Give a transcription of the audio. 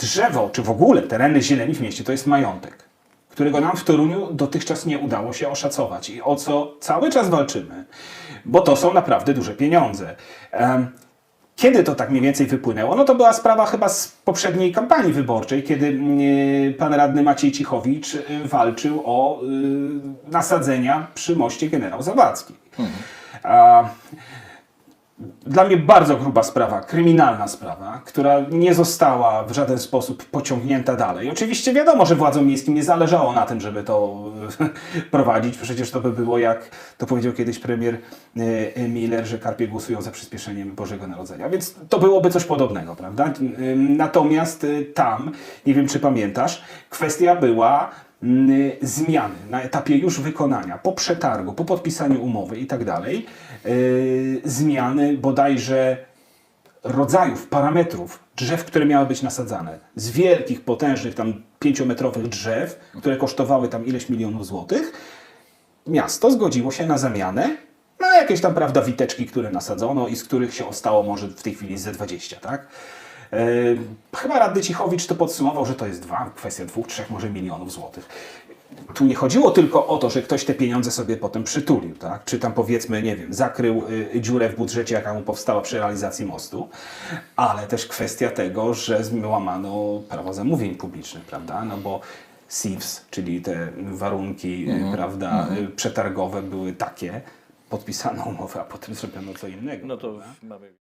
drzewo, czy w ogóle tereny zieleni w mieście to jest majątek, którego nam w Toruniu dotychczas nie udało się oszacować i o co cały czas walczymy, bo to są naprawdę duże pieniądze. Kiedy to tak mniej więcej wypłynęło? No to była sprawa chyba z poprzedniej kampanii wyborczej, kiedy mm, pan radny Maciej Cichowicz y, walczył o y, nasadzenia przy moście generał Zawadzki. A, dla mnie bardzo gruba sprawa, kryminalna sprawa, która nie została w żaden sposób pociągnięta dalej. Oczywiście wiadomo, że władzom miejskim nie zależało na tym, żeby to prowadzić. Przecież to by było jak to powiedział kiedyś premier e, Miller, że karpie głosują za przyspieszeniem Bożego Narodzenia. Więc to byłoby coś podobnego, prawda? Natomiast tam, nie wiem czy pamiętasz, kwestia była zmiany na etapie już wykonania, po przetargu, po podpisaniu umowy i tak dalej, yy, zmiany bodajże rodzajów, parametrów drzew, które miały być nasadzane. Z wielkich, potężnych, tam pięciometrowych drzew, które kosztowały tam ileś milionów złotych, miasto zgodziło się na zamianę na jakieś tam, prawda, witeczki, które nasadzono i z których się ostało może w tej chwili ze 20, tak? Yy, chyba radny Cichowicz to podsumował, że to jest dwa, kwestia dwóch, trzech może milionów złotych. Tu nie chodziło tylko o to, że ktoś te pieniądze sobie potem przytulił, tak? czy tam powiedzmy, nie wiem, zakrył y, dziurę w budżecie, jaka mu powstała przy realizacji mostu, ale też kwestia tego, że złamano prawo zamówień publicznych, prawda? No bo SIVS, czyli te warunki, y, prawda, y, przetargowe były takie, podpisano umowę, a potem zrobiono co innego. No to mamy.